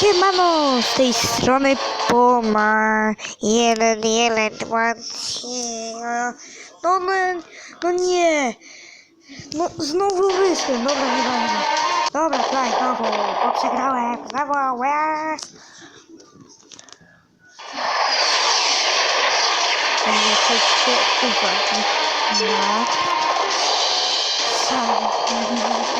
Siemano, z tej strony Poma. Jeden, jeden, dwa, trzy. No, no, no nie. No, znowu wyszłem. Dobra, nie ważne. Dobra, play, znowu. Bo przegrałem. Znowu, chcecie uwagi na sam.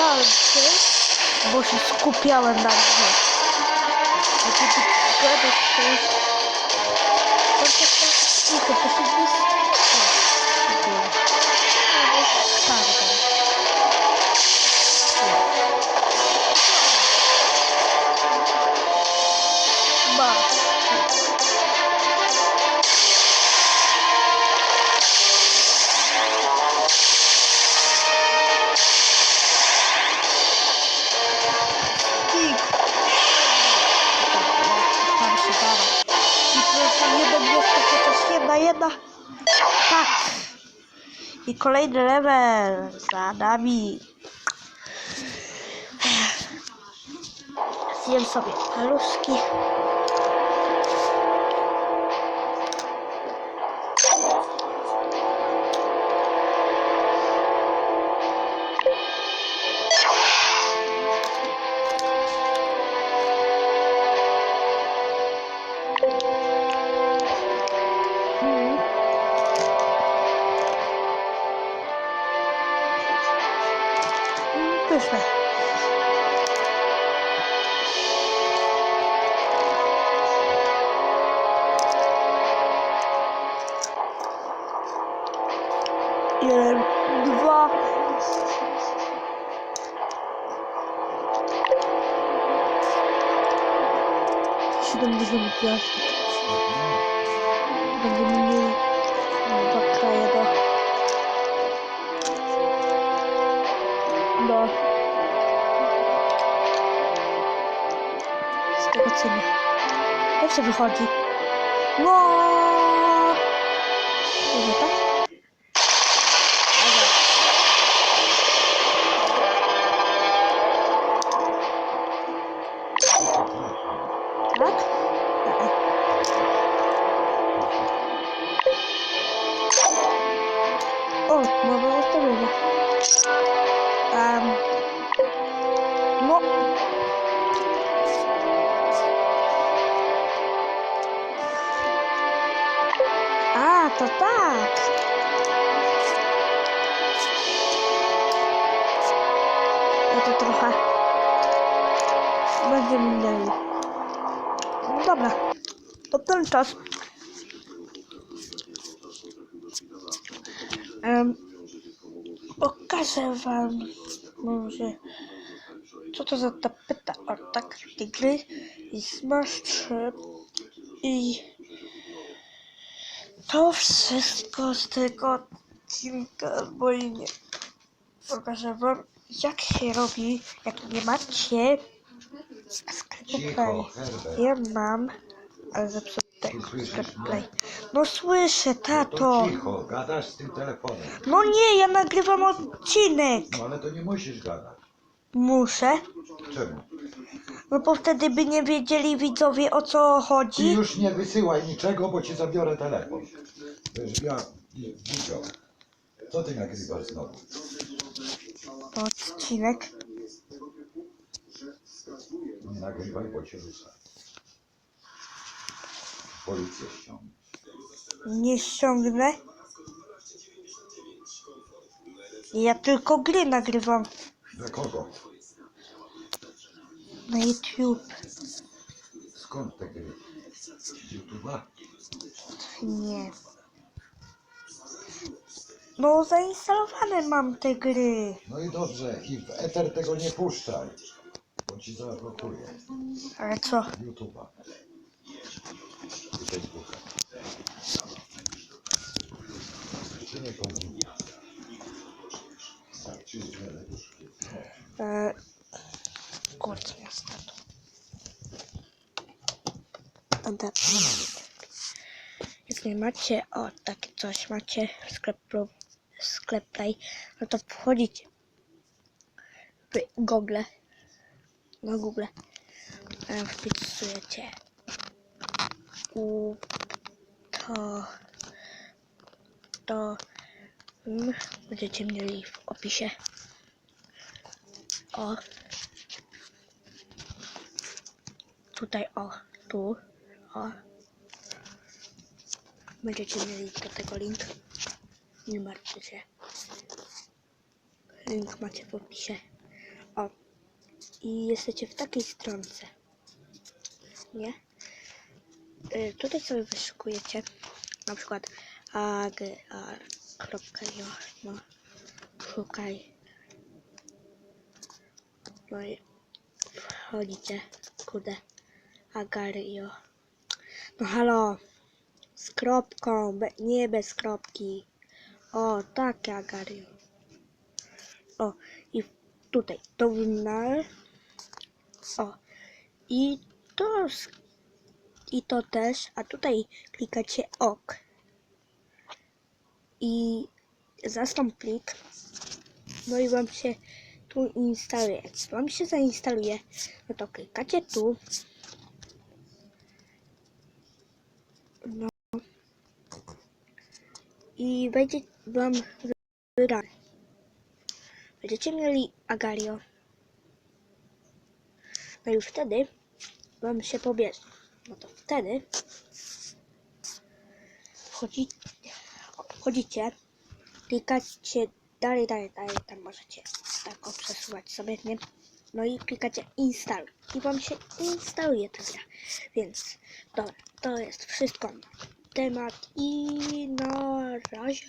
Nie odczytałem się, bo się skupiałem na grze. A ty tu gadasz coś. 200 chociaż jedna, jedna. Tak. I kolejny level za nami. Zjem sobie paluszki. Jeden, dwa. Siedemdziesiąt piątek. Będziemy mieli dwa kraje do... do... z tego ceny. Jak się wychodzi? No! Dobra, to ten czas. Em, pokażę wam może co to za tapeta o tak tej gry. I Smash 3 i to wszystko z tego odcinka bo nie. Pokażę wam jak się robi jak nie macie Cicho, ja mam ale zepsutego Ty słyszysz sklep mnie? play no słyszę To tato cicho, gadasz z tym telefonem. no nie ja nagrywam odcinek No ale to nie musisz gadać. muszę Czemu? No bo wtedy by nie wiedzieli widzowie o co Ty chodzi. już nie wysyłaj niczego, bo ci zabiorę telefon. Wiesz, ja nie widział. Co ty nagrywasz znowu? Odcinek. Nagrywaj, bo cię ruszę. Policję ściągnie. Nie ściągnę. Ja tylko gry nagrywam Dla kogo? na YouTube. Skąd te gry? Z YouTube'a? Nie. No zainstalowane mam te gry. No i dobrze, i w eter tego nie puszczaj. Ci zablokuje. Ale co? YouTube'a. I Facebooka. Czy nie? Tak. E... Kurczę. Dobra. Jak nie macie, o takie coś macie w sklep, Pro- sklep Play, no to wchodzicie w Google, na Google, wpisujecie to to mm, będziecie mieli w opisie. O. Tutaj o tu o. Będziecie mieli do tego link. Nie martwcie się. Link macie w opisie i jesteście w takiej stronce nie y, tutaj sobie wyszukujecie na przykład agr.io no szukaj no i wchodzicie kurde agario no halo z kropką, be, nie bez kropki. O, takie agario. O, i tutaj to wynar. O, i to, i to też, a tutaj klikacie OK. I zastąp plik. No i wam się tu instaluje. Jak wam się zainstaluje, no to klikacie tu. i będzie wam wybrane. Będziecie mieli Agario. No i wtedy wam się pobierze. No to wtedy wchodzi, wchodzicie, klikacie dalej, dalej, dalej, tam możecie tak przesuwać sobie, nie? No i klikacie install i wam się instaluje ta gra. Więc dobra, to jest wszystko na temat i na razie.